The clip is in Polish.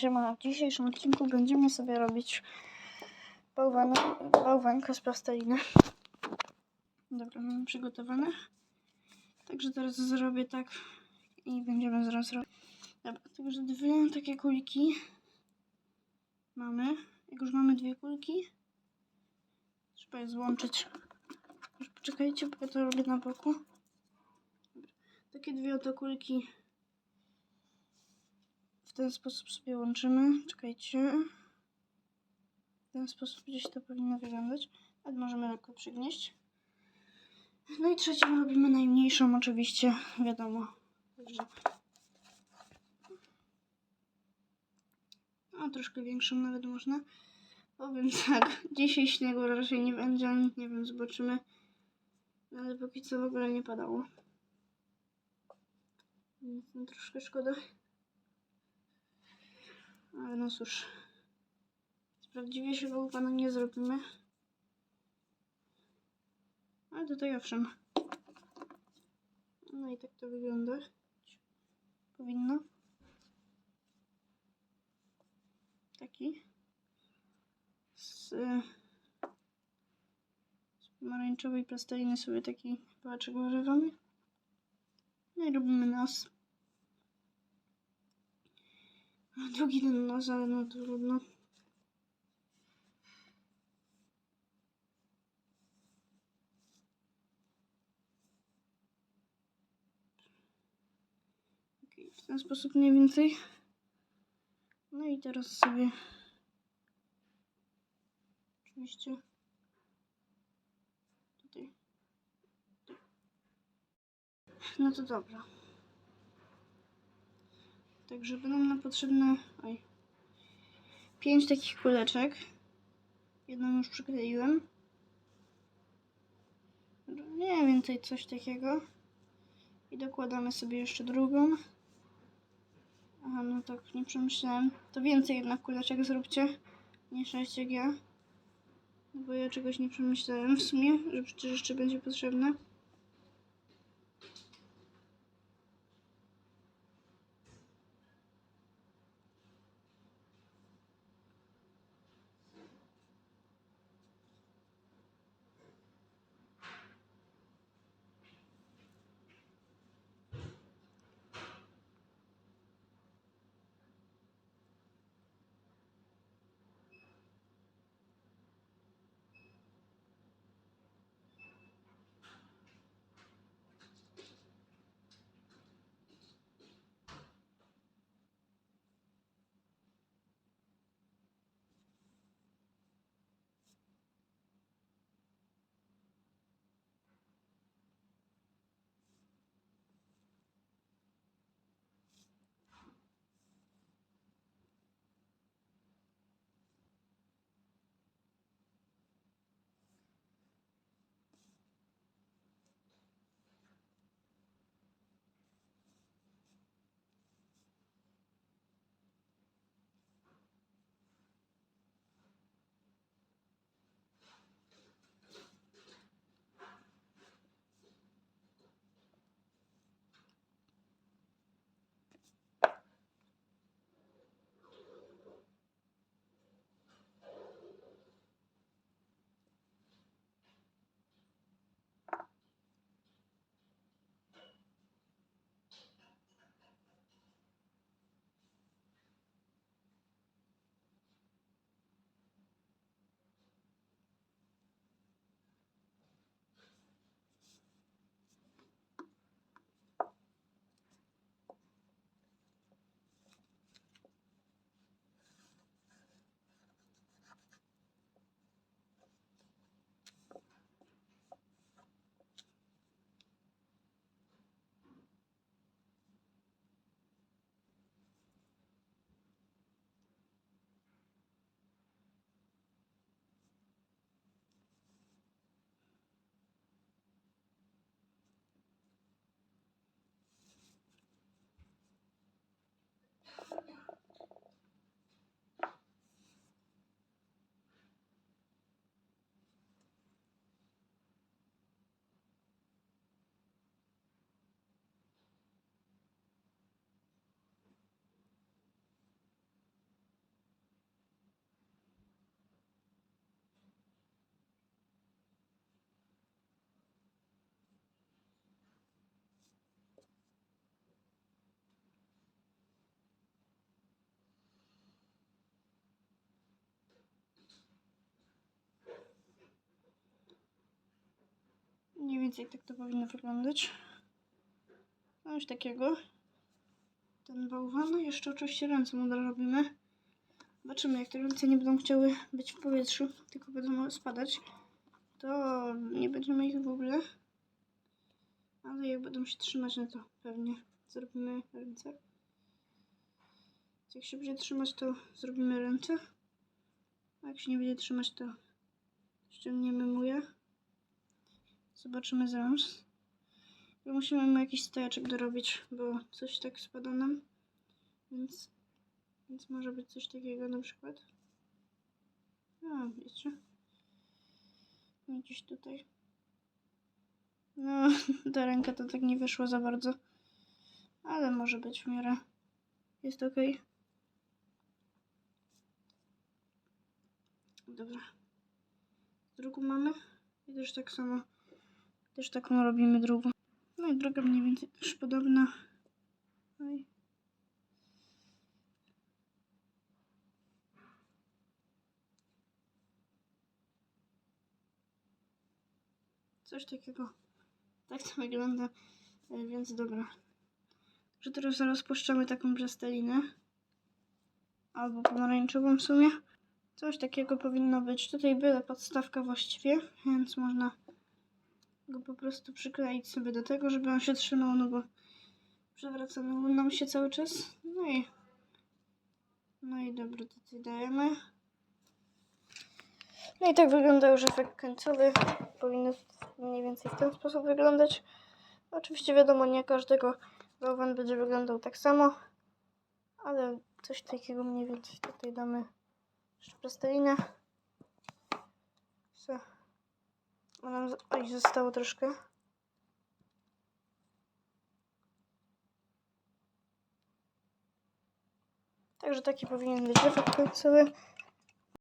siema. W dzisiejszym odcinku będziemy sobie robić bałwan, bałwankę z plasteliny. Dobra, mamy przygotowane. Także teraz zrobię tak i będziemy zaraz robić. Dobra, także dwie takie kulki mamy. Jak już mamy dwie kulki, trzeba je złączyć. Poczekajcie, bo ja to robię na boku. Dobra. Takie dwie oto kulki w ten sposób sobie łączymy. Czekajcie. W ten sposób gdzieś to powinno wyglądać. Ale możemy lekko przygnieść. No i trzecią robimy najmniejszą, oczywiście, wiadomo. No, troszkę większą nawet można. Powiem tak, dzisiaj śniegu raczej nie będzie, nie wiem, zobaczymy. No, ale póki co w ogóle nie padało. Więc no, troszkę szkoda. Ale no cóż. Prawdziwie się bałwana nie zrobimy. Ale tutaj owszem. No i tak to wygląda. Powinno. Taki. Z, z pomarańczowej plasteliny sobie taki pałaczek używamy. No i robimy nos. A drugi ten nos, ale no trudno. Okej, w ten sposób mniej więcej. No i teraz sobie oczywiście tutaj. No to dobra. Także będą nam potrzebne oj, pięć takich kuleczek. Jedną już przykleiłem. Mniej więcej coś takiego. I dokładamy sobie jeszcze drugą. Aha, no tak, nie przemyślałem. To więcej jednak kuleczek zróbcie. Nie sześć jak ja. Bo ja czegoś nie przemyślałem w sumie, że przecież jeszcze będzie potrzebne. Więcej tak to powinno wyglądać. Coś takiego. Ten bałwan. Jeszcze oczywiście ręce mu dorobimy. Zobaczymy, jak te ręce nie będą chciały być w powietrzu, tylko będą spadać, to nie będziemy ich w ogóle. Ale jak będą się trzymać, no to pewnie zrobimy ręce. Jak się będzie trzymać, to zrobimy ręce. A jak się nie będzie trzymać, to ściągniemy muję. Zobaczymy zaraz. Musimy mu jakiś stojaczek dorobić, bo coś tak spada nam. Więc, więc może być coś takiego na przykład. A, wiecie. No, Gdzieś tutaj. No, ta ręka to tak nie wyszło za bardzo. Ale może być w miarę. Jest ok. Dobra. Drugą mamy. I też tak samo. Też taką robimy drugą. No i druga mniej więcej też podobna. Oj. Coś takiego. Tak to wygląda. E, Więc dobra. Że teraz rozpuszczamy taką plastelinę. Albo pomarańczową w sumie. Coś takiego powinno być. Tutaj byle podstawka właściwie, więc można go po prostu przykleić sobie do tego, żeby on się trzymał, no bo przewracamy nam się cały czas. No i no i dobra, to tutaj dajemy. No i tak wygląda już efekt końcowy. Powinno mniej więcej w ten sposób wyglądać. Oczywiście wiadomo, nie każdego bałwan będzie wyglądał tak samo, ale coś takiego mniej więcej tutaj damy jeszcze plastelinę. Co? Bo nam oj, zostało troszkę. Także taki powinien być efekt końcowy.